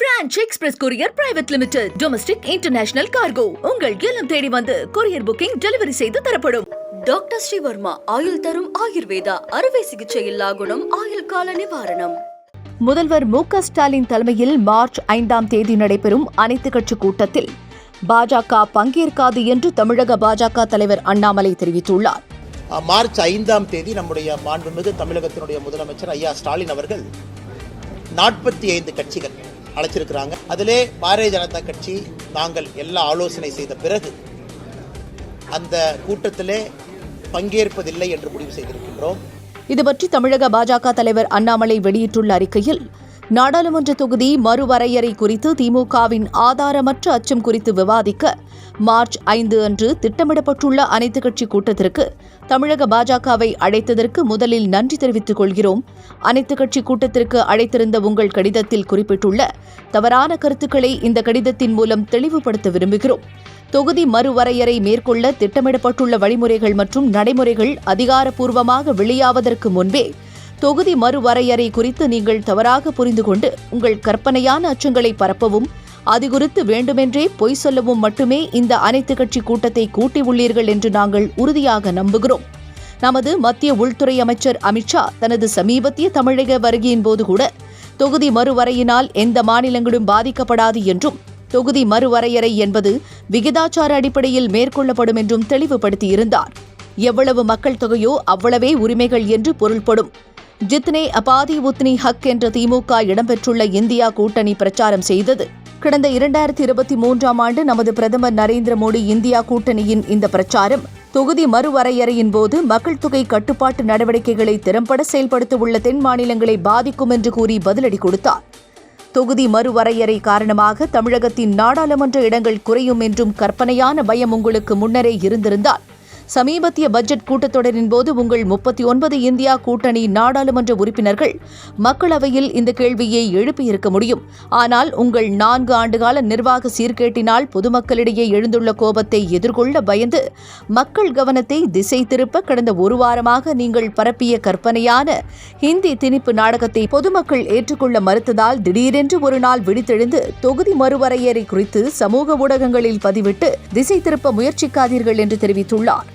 Franch express courier private limited domestic international cargo. உங்கள் இல்லம் தேடி வந்து கொரியர் புக்கிங் டெலிவரி செய்து தரப்படும். டாக்டர் ஸ்ரீவர்மா ஆயுள் தரும் ஆயுர்வேதா அறுவை சிகிச்சை இல்லா குணம் ஆயுள் கால நிவாரணம். முதல்வர் மு ஸ்டாலின் தலைமையில் மார்ச் ஐந்தாம் தேதி நடைபெறும் அனைத்து கட்சி கூட்டத்தில் பாஜக பங்கேற்காது என்று தமிழக பாஜக தலைவர் அண்ணாமலை தெரிவித்துள்ளார். மார்ச் ஐந்தாம் தேதி நம்முடைய மாண்புமிகு தமிழகத்தினுடைய முதலமைச்சர் ஐயா ஸ்டாலின் அவர்கள் நாற்பத்தி ஐந்து கட்சிகள் அழைச்சிருக்கிறாங்க அதிலே பாரதிய ஜனதா கட்சி நாங்கள் எல்லா ஆலோசனை செய்த பிறகு அந்த கூட்டத்திலே பங்கேற்பதில்லை என்று முடிவு செய்திருக்கின்றோம். இதுபற்றி தமிழக பாஜக தலைவர் அண்ணாமலை வெளியிட்டுள்ள அறிக்கையில் நாடாளுமன்ற தொகுதி மறுவரையறை குறித்து திமுகவின் ஆதாரமற்ற அச்சம் குறித்து விவாதிக்க மார்ச் ஐந்து அன்று திட்டமிடப்பட்டுள்ள அனைத்துக் கட்சி கூட்டத்திற்கு தமிழக பாஜகவை அழைத்ததற்கு முதலில் நன்றி தெரிவித்துக் கொள்கிறோம். அனைத்துக் கட்சி கூட்டத்திற்கு அழைத்திருந்த உங்கள் கடிதத்தில் குறிப்பிட்டுள்ள தவறான கருத்துக்களை இந்த கடிதத்தின் மூலம் தெளிவுபடுத்த விரும்புகிறோம். தொகுதி மறுவரையறை மேற்கொள்ள திட்டமிடப்பட்டுள்ள வழிமுறைகள் மற்றும் நடைமுறைகள் அதிகாரப்பூர்வமாக வெளியாவதற்கு முன்பே தொகுதி மறுவரையறை குறித்து நீங்கள் தவறாக புரிந்து கொண்டு உங்கள் கற்பனையான அச்சங்களை பரப்பவும் அது குறித்து வேண்டுமென்றே பொய் சொல்லவும் மட்டுமே இந்த அனைத்து கட்சி கூட்டத்தை கூட்டியுள்ளீர்கள் என்று நாங்கள் உறுதியாக நம்புகிறோம். நமது மத்திய உள்துறை அமைச்சர் அமித்ஷா தனது சமீபத்திய தமிழக வருகையின் போது கூட தொகுதி மறுவரையினால் எந்த மாநிலங்களும் பாதிக்கப்படாது என்றும் தொகுதி மறுவரையறை என்பது விகிதாச்சார அடிப்படையில் மேற்கொள்ளப்படும் என்றும் தெளிவுபடுத்தியிருந்தார். எவ்வளவு மக்கள் தொகையோ அவ்வளவே உரிமைகள் என்று பொருள்படும். ஜித்னே அபாதி உத்னி ஹக் என்ற திமுக இடம்பெற்றுள்ள இந்தியா கூட்டணி பிரச்சாரம் செய்தது. கடந்த இரண்டாயிரத்தி இருபத்தி மூன்றாம் ஆண்டு நமது பிரதமர் நரேந்திர மோடி இந்தியா கூட்டணியின் இந்த பிரச்சாரம் தொகுதி மறுவரையறையின் போது மக்கள் தொகை கட்டுப்பாட்டு நடவடிக்கைகளை திறம்பட செயல்படுத்த உள்ள தென் மாநிலங்களை பாதிக்கும் என்று கூறி பதிலடி கொடுத்தார். தொகுதி மறுவரையறை காரணமாக தமிழகத்தின் நாடாளுமன்ற இடங்கள் குறையும் என்றும் கற்பனையான பயம் உங்களுக்கு முன்னரே இருந்திருந்தால் சமீபத்திய பட்ஜெட் கூட்டத்தொடரின் போது உங்கள் முப்பத்தி ஒன்பது இந்தியா கூட்டணி நாடாளுமன்ற உறுப்பினர்கள் மக்களவையில் இந்த கேள்வியை எழுப்பியிருக்க முடியும். ஆனால் உங்கள் நான்கு ஆண்டுகால நிர்வாக சீர்கேட்டினால் பொதுமக்களிடையே எழுந்துள்ள கோபத்தை எதிர்கொள்ள பயந்து மக்கள் கவனத்தை திசை திருப்ப கடந்த ஒரு வாரமாக நீங்கள் பரப்பிய கற்பனையான ஹிந்தி திணிப்பு நாடகத்தை பொதுமக்கள் ஏற்றுக்கொள்ள மறுத்ததால் திடீரென்று ஒரு நாள் விழித்தெழுந்து தொகுதி மறுவரையறை குறித்து சமூக ஊடகங்களில் பதிவிட்டு திசை திருப்ப முயற்சிக்காதீர்கள் என்று தெரிவித்துள்ளார்.